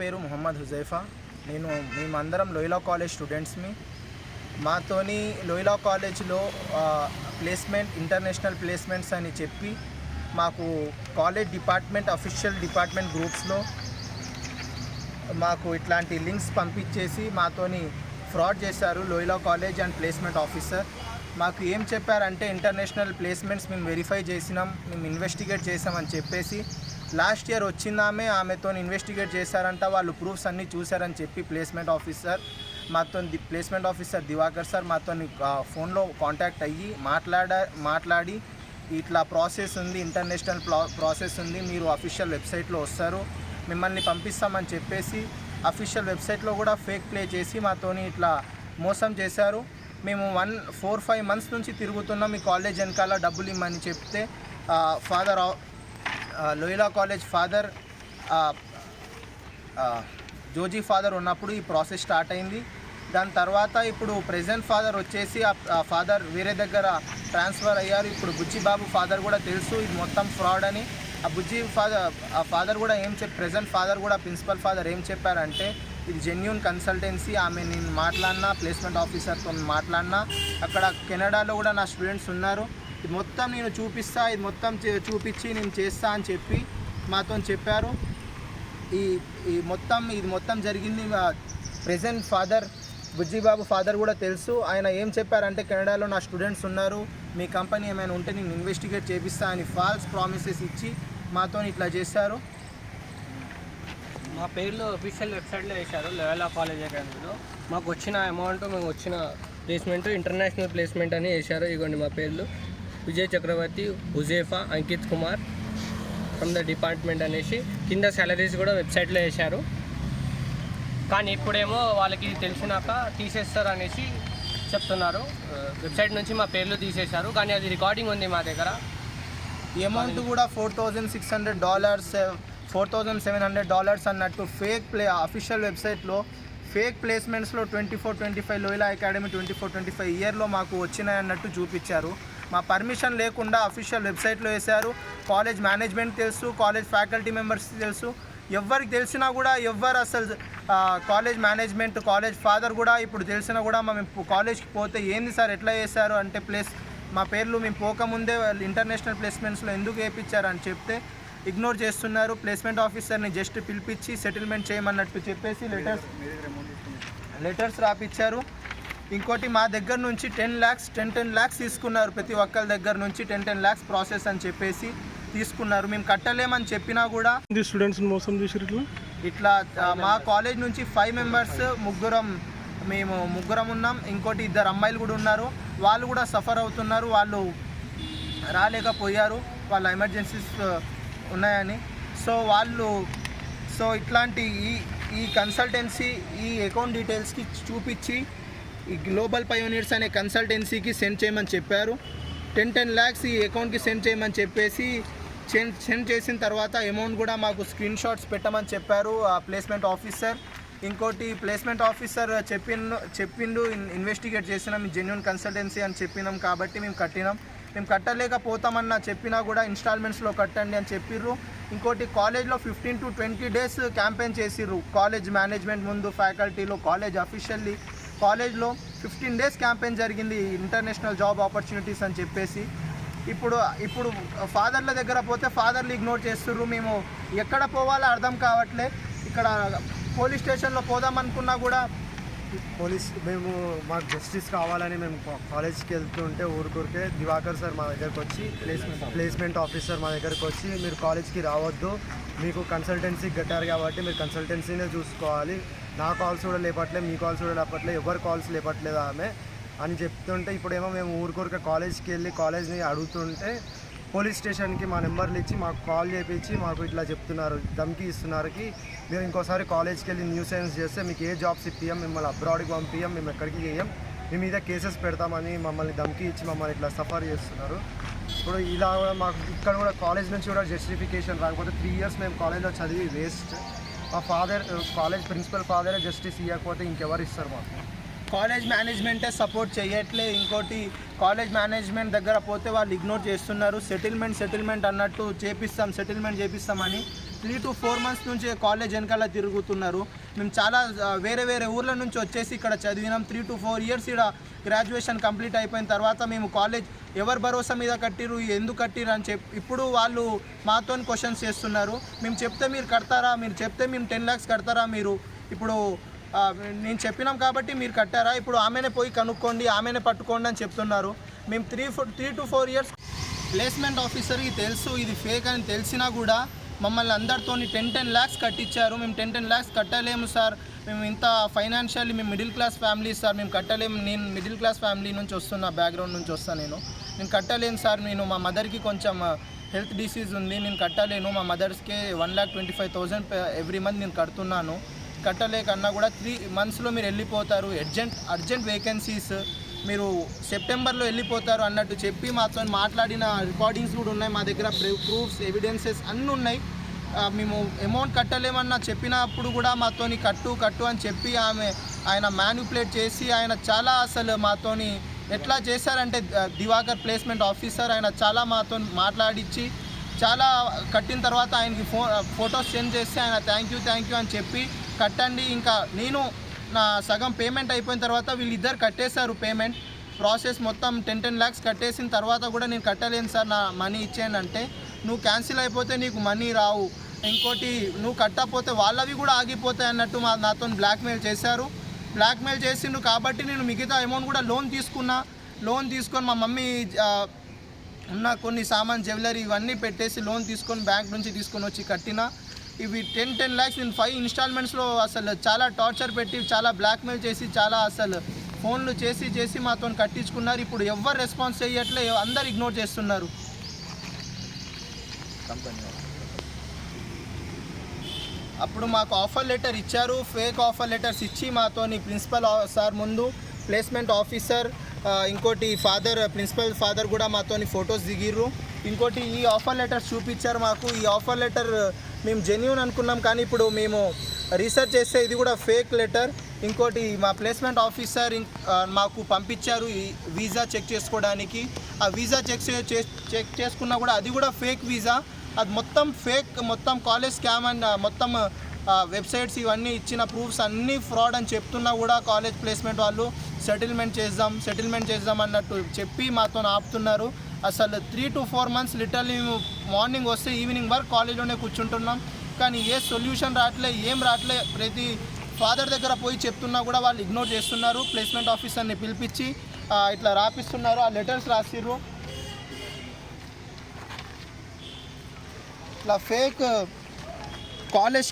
పేరు మొహమ్మద్ హుజైఫా. నేను మేమందరం లోయలా కాలేజ్ స్టూడెంట్స్మి మాతోని లోయలా కాలేజ్లో ప్లేస్మెంట్ ఇంటర్నేషనల్ ప్లేస్మెంట్స్ అని చెప్పి మాకు కాలేజ్ డిపార్ట్మెంట్ అఫీషియల్ డిపార్ట్మెంట్ గ్రూప్స్లో మాకు ఇట్లాంటి లింక్స్ పంపించేసి మాతోని ఫ్రాడ్ చేశారు Loyola college and placement officer. మాకు ఏం చెప్పారంటే ఇంటర్నేషనల్ ప్లేస్మెంట్స్ మేము వెరిఫై చేసినాం మేము ఇన్వెస్టిగేట్ చేసామని చెప్పేసి లాస్ట్ ఇయర్ వచ్చిందామే ఆమెతో ఇన్వెస్టిగేట్ చేశారంట వాళ్ళు ప్రూఫ్స్ అన్నీ చూశారని చెప్పి ప్లేస్మెంట్ ఆఫీసర్ మాతో ప్లేస్మెంట్ ఆఫీసర్ దివాకర్ సార్ మాతో ఫోన్లో కాంటాక్ట్ అయ్యి మాట్లాడ మాట్లాడి ఇట్లా ప్రాసెస్ ఉంది ఇంటర్నేషనల్ ప్రాసెస్ ఉంది మీరు అఫీషియల్ వెబ్సైట్లో వస్తారు మిమ్మల్ని పంపిస్తామని చెప్పేసి అఫీషియల్ వెబ్సైట్లో కూడా ఫేక్ ప్లే చేసి మాతోని ఇట్లా మోసం చేశారు. మేము వన్ ఫోర్ ఫైవ్ మంత్స్ నుంచి తిరుగుతున్నాం మీ కాలేజ్ వెనకాల డబ్బులు ఇమ్మని చెప్తే father Loyola college father Joji father ఉన్నప్పుడు ఈ ప్రాసెస్ స్టార్ట్ అయింది. దాని తర్వాత ఇప్పుడు ప్రెసెంట్ ఫాదర్ వచ్చేసి ఆ ఫాదర్ వేరే దగ్గర ట్రాన్స్ఫర్ అయ్యారు. ఇప్పుడు బుజ్జిబాబు ఫాదర్ కూడా తెలుసు ఇది మొత్తం ఫ్రాడ్ అని. ఆ బుజ్జి ఫాదర్ ఆ ఫాదర్ కూడా ఏం చెప్ ప్రెజెంట్ ఫాదర్ కూడా ప్రిన్సిపల్ ఫాదర్ ఏం చెప్పారంటే ఇది జెన్యున్ కన్సల్టెన్సీ ఆమె నేను మాట్లాడినా ప్లేస్మెంట్ ఆఫీసర్తో మాట్లాడినా అక్కడ కెనడాలో కూడా నా స్టూడెంట్స్ ఉన్నారు. ఇది మొత్తం నేను చూపిస్తా ఇది మొత్తం చే- చూపించి నేను చేస్తా అని చెప్పి మాతో చెప్పారు. ఈ ఈ మొత్తం ఇది మొత్తం జరిగింది ప్రెసెంట్ ఫాదర్ బుజ్జిబాబు ఫాదర్ కూడా తెలుసు. ఆయన ఏం చెప్పారంటే కెనడాలో నా స్టూడెంట్స్ ఉన్నారు. మీ కంపెనీ ఏమైనా ఉంటే నేను ఇన్వెస్టిగేట్ చేపిస్తా అని ఫాల్స్ ప్రామిసెస్ ఇచ్చి మాతో ఇట్లా చేశారు. మా పేర్లు అఫీషియల్ వెబ్సైట్లో వేశారు లెవెలా కాలేజ్ అకాడమీలో మాకు వచ్చిన అమౌంట్ మేము వచ్చిన ప్లేస్మెంట్ ఇంటర్నేషనల్ ప్లేస్మెంట్ అని వేశారు. ఇగోండి మా పేర్లు. Vijay Chakravarthy Huzefa Ankit Kumar from the department అనేసి కింద సాలరీస్ కూడా వెబ్సైట్లో వేశారు. కానీ ఇప్పుడేమో వాళ్ళకి తెలిసినాక తీసేస్తారు అనేసి చెప్తున్నారు వెబ్సైట్ నుంచి మా పేర్లు తీసేశారు. కానీ అది రికార్డింగ్ ఉంది మా దగ్గర. అమౌంట్ కూడా four thousand six hundred dollars four thousand seven hundred dollars అన్నట్టు ఫేక్ ప్లే అఫీషియల్ వెబ్సైట్లో fake ప్లేస్మెంట్స్లో twenty four twenty five Loyola academy twenty four twenty five ఇయర్లో మాకు వచ్చినాయన్నట్టు చూపించారు. మా పర్మిషన్ లేకుండా అఫీషియల్ వెబ్సైట్లో వేశారు. కాలేజ్ మేనేజ్మెంట్ తెలుసు కాలేజ్ ఫ్యాకల్టీ మెంబర్స్ తెలుసు. ఎవరికి తెలిసినా కూడా ఎవ్వరు అసలు కాలేజ్ మేనేజ్మెంట్ కాలేజ్ ఫాదర్ కూడా ఇప్పుడు తెలిసినా కూడా మేము కాలేజ్కి పోతే ఏంది సార్ ఎట్లా చేశారు అంటే ప్లేస్ మా పేర్లు మేము పోకముందే వాళ్ళు ఇంటర్నేషనల్ ప్లేస్మెంట్స్లో ఎందుకు వేయించారు అని చెప్తే ఇగ్నోర్ చేస్తున్నారు. ప్లేస్మెంట్ ఆఫీసర్ని జస్ట్ పిలిపించి సెటిల్మెంట్ చేయమన్నట్టు చెప్పేసి లెటర్స్ లెటర్స్ రాపిచ్చారు. ఇంకోటి మా దగ్గర నుంచి ten lakhs ten ten lakhs తీసుకున్నారు. ప్రతి ఒక్కరి దగ్గర నుంచి టెన్ టెన్ ల్యాక్స్ ప్రాసెస్ అని చెప్పేసి తీసుకున్నారు. మేము కట్టలేమని చెప్పినా కూడా ఇది స్టూడెంట్స్ని మోసం చేసారు ఇట్లా? ఇట్లా మా కాలేజ్ నుంచి ఫైవ్ మెంబర్స్ ముగ్గురం మేము ముగ్గురం ఉన్నాం. ఇంకోటి ఇద్దరు అమ్మాయిలు కూడా ఉన్నారు. వాళ్ళు కూడా సఫర్ అవుతున్నారు. వాళ్ళు రాలేకపోయారు. వాళ్ళ ఎమర్జెన్సీస్ ఉన్నాయని. సో వాళ్ళు సో ఇట్లాంటి ఈ ఈ కన్సల్టెన్సీ ఈ అకౌంట్ డీటెయిల్స్కి చూపించి ఈ గ్లోబల్ పయోనీర్స్ అనే కన్సల్టెన్సీకి సెండ్ చేయమని చెప్పారు. టెన్ టెన్ ల్యాక్స్ ఈ అకౌంట్కి సెండ్ చేయమని చెప్పేసి సెండ్ సెండ్ చేసిన తర్వాత అమౌంట్ కూడా మాకు స్క్రీన్ షాట్స్ పెట్టమని చెప్పారు ఆ ప్లేస్మెంట్ ఆఫీసర్ ఇంకోటి ప్లేస్మెంట్ ఆఫీసర్ చెప్పిన చెప్పిండు ఇన్వెస్టిగేట్ చేసినాం. జెన్యున్ కన్సల్టెన్సీ అని చెప్పినాం కాబట్టి మేము కట్టినాం. మేము కట్టలేకపోతామన్న చెప్పినా కూడా ఇన్స్టాల్మెంట్స్లో కట్టండి అని చెప్పిర్రు. ఇంకోటి కాలేజ్లో fifteen to twenty days campaign చేసిర్రు. కాలేజ్ మేనేజ్మెంట్ ముందు ఫ్యాకల్టీలో కాలేజ్ అఫీషియల్లీ కాలేజ్లో ఫిఫ్టీన్ డేస్ క్యాంపెయిన్ జరిగింది ఇంటర్నేషనల్ జాబ్ ఆపర్చునిటీస్ అని చెప్పేసి. ఇప్పుడు ఇప్పుడు ఫాదర్ల దగ్గర పోతే ఫాదర్లు ఇగ్నోర్ చేస్తుర్రు. మేము ఎక్కడ పోవాలో అర్థం కావట్లే. ఇక్కడ పోలీస్ స్టేషన్లో పోదామనుకున్నా కూడా పోలీస్ మేము మాకు జస్టిస్ కావాలని మేము కాలేజ్కి వెళ్తుంటే ఊరికూరికే దివాకర్ సార్ మా దగ్గరకు వచ్చి ప్లేస్మెంట్ ప్లేస్మెంట్ ఆఫీసర్ మా దగ్గరకు వచ్చి మీరు కాలేజ్కి రావద్దు. మీకు కన్సల్టెన్సీ కట్టారు కాబట్టి మీరు కన్సల్టెన్సీనే చూసుకోవాలి. నా కాల్స్ కూడా లేపట్లే మీ కాల్స్ కూడా లేపట్లే ఎవరి కాల్స్ లేపట్లేదు ఆమె అని చెప్తుంటే ఇప్పుడేమో మేము ఊరికొరిక కాలేజ్కి వెళ్ళి కాలేజ్ని అడుగుతుంటే పోలీస్ స్టేషన్కి మా నెంబర్లు ఇచ్చి మాకు కాల్ చేపించి మాకు ఇట్లా చెప్తున్నారు ధమ్కి ఇస్తున్నారుకి మీరు ఇంకోసారి కాలేజ్కి వెళ్ళి న్యూ సైన్స్ చేస్తే మీకు ఏ జాబ్స్ ఇప్పియం మిమ్మల్ని అబ్రాడ్కి పంపియం మేము ఎక్కడికి చేయం మీ మీద కేసెస్ పెడతామని మమ్మల్ని ధమ్కి ఇచ్చి మమ్మల్ని ఇట్లా సఫర్ చేస్తున్నారు. ఇప్పుడు ఇలా కూడా మాకు ఇక్కడ కూడా కాలేజ్ నుంచి కూడా జస్టిఫికేషన్ రాకపోతే త్రీ ఇయర్స్ మేము కాలేజ్లో చదివి వేస్ట్ మా ఫాదర్ కాలేజ్ ప్రిన్సిపల్ ఫాదరే జస్టిస్ ఇవ్వకపోతే ఇంకెవరు ఇస్తారు మాకు? కాలేజ్ మేనేజ్మెంటే సపోర్ట్ చేయట్లే. ఇంకోటి కాలేజ్ మేనేజ్మెంట్ దగ్గర పోతే వాళ్ళు ఇగ్నోర్ చేస్తున్నారు. సెటిల్మెంట్ సెటిల్మెంట్ అన్నట్టు చేపిస్తాం సెటిల్మెంట్ చేపిస్తామని. త్రీ టు ఫోర్ మంత్స్ నుంచి కాలేజ్ వెనకాల తిరుగుతున్నారు. మేము చాలా వేరే వేరే ఊర్ల నుంచి వచ్చేసి ఇక్కడ చదివినాం. త్రీ టు ఫోర్ ఇయర్స్ ఇక్కడ గ్రాడ్యుయేషన్ కంప్లీట్ అయిపోయిన తర్వాత మేము కాలేజ్ ఎవరి భరోసా మీద కట్టిరు ఎందుకు కట్టిరు అని చెప్పి ఇప్పుడు వాళ్ళు మాతో క్వశ్చన్స్ చేస్తున్నారు. మేము చెప్తే మీరు కడతారా? మీరు చెప్తే మేము టెన్ ల్యాక్స్ కడతారా మీరు? ఇప్పుడు నేను చెప్పినాం కాబట్టి మీరు కట్టారా? ఇప్పుడు ఆమెనే పోయి కనుక్కోండి ఆమెనే పట్టుకోండి అని చెప్తున్నారు. మేము three four three to four years placement ఆఫీసర్కి తెలుసు ఇది ఫేక్ అని తెలిసినా కూడా మమ్మల్ని అందరితో టెన్ టెన్ ల్యాక్స్ కట్టించారు మేము టెన్ టెన్ ల్యాక్స్ కట్టలేము సార్ మేము ఇంత ఫైనాన్షియల్లీ మేము మిడిల్ క్లాస్ ఫ్యామిలీ సార్ మేము కట్టలేము. నేను మిడిల్ క్లాస్ ఫ్యామిలీ నుంచి వస్తున్నా బ్యాక్గ్రౌండ్ నుంచి వస్తాను నేను. నేను కట్టలేను సార్ నేను మా మదర్కి కొంచెం uh, హెల్త్ డిసీజ్ ఉంది. నేను కట్టలేను. మా మదర్స్కి one lakh twenty five thousand every month నేను కడుతున్నాను. కట్టలేకన్నా కూడా త్రీ మంత్స్లో మీరు వెళ్ళిపోతారు. అర్జెంట్ అర్జెంట్ వేకెన్సీస్ మీరు సెప్టెంబర్లో వెళ్ళిపోతారు అన్నట్టు చెప్పి మాతో మాట్లాడిన రికార్డింగ్స్ కూడా ఉన్నాయి. మా దగ్గర ప్రూఫ్స్ ఎవిడెన్సెస్ అన్నీ ఉన్నాయి. మేము అమౌంట్ కట్టలేమన్నా చెప్పినప్పుడు కూడా మాతోని కట్టు కట్టు అని చెప్పి ఆమె ఆయన మ్యానిపులేట్ చేసి ఆయన చాలా అసలు మాతోని ఎట్లా చేశారంటే దివాకర్ ప్లేస్మెంట్ ఆఫీసర్ ఆయన చాలా మాతో మాట్లాడించి చాలా కట్టిన తర్వాత ఆయనకి ఫో ఫొటోస్ సెండ్ చేస్తే ఆయన థ్యాంక్ యూ థ్యాంక్ యూ అని చెప్పి కట్టండి. ఇంకా నేను నా సగం పేమెంట్ అయిపోయిన తర్వాత వీళ్ళిద్దరు కట్టేశారు పేమెంట్. ప్రాసెస్ మొత్తం టెన్ టెన్ ల్యాక్స్ కట్టేసిన తర్వాత కూడా నేను కట్టలేను సార్ నా మనీ ఇచ్చేయండి అంటే నువ్వు క్యాన్సిల్ అయిపోతే నీకు మనీ రావు. ఇంకోటి నువ్వు కట్టకపోతే వాళ్ళవి కూడా ఆగిపోతాయి అన్నట్టు మా నాతో బ్లాక్మెయిల్ చేశారు. బ్లాక్మెయిల్ చేసిండు కాబట్టి నేను మిగతా అమౌంట్ కూడా లోన్ తీసుకున్నా. లోన్ తీసుకొని మా మమ్మీ ఉన్న కొన్ని సామాన్ జ్యువెలరీ ఇవన్నీ పెట్టేసి లోన్ తీసుకొని బ్యాంక్ నుంచి తీసుకొని వచ్చి కట్టిన. ఇవి ten ten lakhs in five ఇన్స్టాల్మెంట్స్లో అసలు చాలా టార్చర్ పెట్టి చాలా బ్లాక్మెయిల్ చేసి చాలా అసలు ఫోన్లు చేసి చేసి మాతో కట్టించుకున్నారు. ఇప్పుడు ఎవరు రెస్పాన్స్ చేయట్లే అందరు ఇగ్నోర్ చేస్తున్నారు. అప్పుడు మాకు ఆఫర్ లెటర్ ఇచ్చారు. ఫేక్ ఆఫర్ లెటర్స్ ఇచ్చి మాతోని ప్రిన్సిపల్ సార్ ముందు ప్లేస్మెంట్ ఆఫీసర్ ఇంకోటి ఫాదర్ ప్రిన్సిపల్ ఫాదర్ కూడా మాతోని ఫొటోస్ దిగిర్రు. ఇంకోటి ఈ ఆఫర్ లెటర్స్ చూపించారు మాకు. ఈ ఆఫర్ లెటర్ మేము జెన్యున్ అనుకున్నాం కానీ ఇప్పుడు మేము రీసెర్చ్ చేస్తే ఇది కూడా ఫేక్ లెటర్ ఇంకోటి మా ప్లేస్మెంట్ ఆఫీసర్ మాకు పంపించారు ఈ వీసా చెక్ చేసుకోవడానికి. ఆ వీసా చెక్ చే- చెక్ చేసుకున్నా కూడా అది కూడా ఫేక్ వీసా అది మొత్తం ఫేక్ మొత్తం కాలేజ్ స్కామ్ అండ్ మొత్తం వెబ్సైట్స్ ఇవన్నీ ఇచ్చిన ప్రూఫ్స్ అన్నీ ఫ్రాడ్ అని చెప్తున్నా కూడా కాలేజ్ ప్లేస్మెంట్ వాళ్ళు. సెటిల్మెంట్ చేద్దాం సెటిల్మెంట్ చేద్దాం అన్నట్టు చెప్పి మాతో ఆపుతున్నారు. అసలు three to four months literally మేము మార్నింగ్ వస్తే ఈవినింగ్ వరకు కాలేజ్లోనే కూర్చుంటున్నాం. కానీ ఏ సొల్యూషన్ రావట్లే ఏం రావట్లే ప్రతి ఫాదర్ దగ్గర పోయి చెప్తున్నా కూడా వాళ్ళు ఇగ్నోర్ చేస్తున్నారు. ప్లేస్మెంట్ ఆఫీసర్ని పిలిపించి ఇట్లా రాపిస్తున్నారు. ఆ లెటర్స్ రాసిర్రు. ఇట్లా ఫేక్ కాలేజ్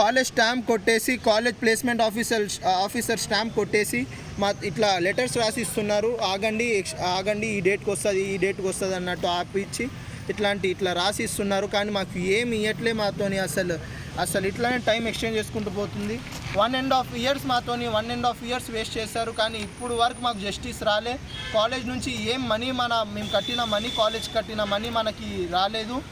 కాలేజ్ స్టాంప్ కొట్టేసి college placement officer officer stamp కొట్టేసి మా ఇట్లా లెటర్స్ రాసి ఇస్తున్నారు ఆగండి ఎక్స్- ఆగండి ఈ డేట్కి వస్తుంది ఈ డేట్కి వస్తుంది అన్నట్టు ఆపిచ్చి ఇట్లాంటి ఇట్లా రాసి ఇస్తున్నారు కానీ మాకు ఏమి ఇవ్వట్లే మాతోని అసలు. అసలు ఇట్లానే టైం ఎక్స్చేంజ్ చేసుకుంటూ పోతుంది. One and half years మాతోని one and half years waste చేశారు. కానీ ఇప్పుడు వరకు మాకు జస్టిస్ రాలే. కాలేజ్ నుంచి ఏం మనీ మన మేము కట్టిన మనీ కాలేజ్ కట్టిన మనీ మనకి రాలేదు.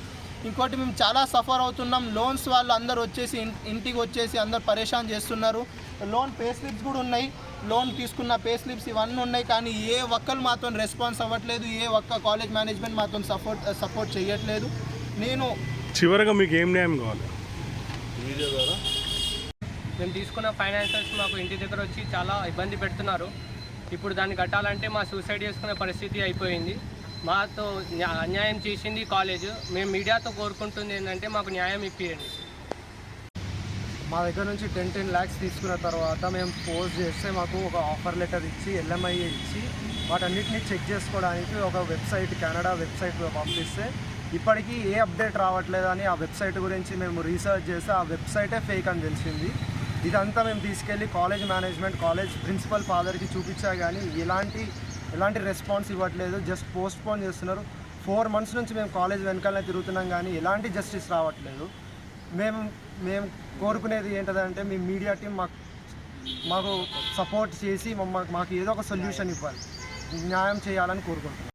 ఇంకోటి మేము చాలా సఫర్ అవుతున్నాం. లోన్స్ వాళ్ళు అందరు వచ్చేసి ఇంటికి వచ్చేసి అందరు పరేషాన్ చేస్తున్నారు. లోన్ పే స్లిప్స్ కూడా ఉన్నాయి. లోన్ తీసుకున్న పే స్లిప్స్ ఇవన్నీ ఉన్నాయి కానీ ఏ ఒక్కరు మాతో రెస్పాన్స్ అవ్వట్లేదు ఏ ఒక్క కాలేజ్ మేనేజ్మెంట్ మాతో సపోర్ట్ సపోర్ట్ చేయట్లేదు నేను చివరగా మీకు ఏం న్యాయం కావాలి? మేము తీసుకున్న ఫైనాన్సర్స్ మాకు ఇంటి దగ్గర వచ్చి చాలా ఇబ్బంది పెడుతున్నారు. ఇప్పుడు దాన్ని కట్టాలంటే మా సూసైడ్ చేసుకునే పరిస్థితి అయిపోయింది. మాతో న్యా- అన్యాయం చేసింది కాలేజ్. మేము మీడియాతో కోరుకుంటుంది ఏంటంటే మాకు న్యాయం ఇప్పియండి. మా దగ్గర నుంచి టెన్ టెన్ ల్యాక్స్ తీసుకున్న తర్వాత మేము పోస్ట్ చేస్తే మాకు ఒక ఆఫర్ లెటర్ ఇచ్చి ఎల్ఎంఐ ఇచ్చి వాటన్నిటిని చెక్ చేసుకోవడానికి ఒక వెబ్సైట్ కెనడా వెబ్సైట్ పంపిస్తే ఇప్పటికీ ఏ అప్డేట్ రావట్లేదు అని ఆ వెబ్సైట్ గురించి మేము రీసెర్చ్ చేస్తే ఆ వెబ్సైటే ఫేక్ అని తెలిసింది. ఇదంతా మేము తీసుకెళ్ళి కాలేజ్ మేనేజ్మెంట్ కాలేజ్ ప్రిన్సిపల్ ఫాదర్కి చూపించా కానీ ఎలాంటి ఎలాంటి రెస్పాన్స్ ఇవ్వట్లేదు. జస్ట్ పోస్ట్పోన్ చేస్తున్నారు. ఫోర్ మంత్స్ నుంచి మేము కాలేజ్ వెనకాలనే తిరుగుతున్నాం కానీ ఎలాంటి జస్టిస్ రావట్లేదు. మేము మేము కోరుకునేది ఏంటంటే మీ మీడియా టీం మాకు మాకు సపోర్ట్ చేసి మాకు ఏదో ఒక సొల్యూషన్ ఇవ్వాలి. న్యాయం చేయాలని కోరుకుంటున్నాం.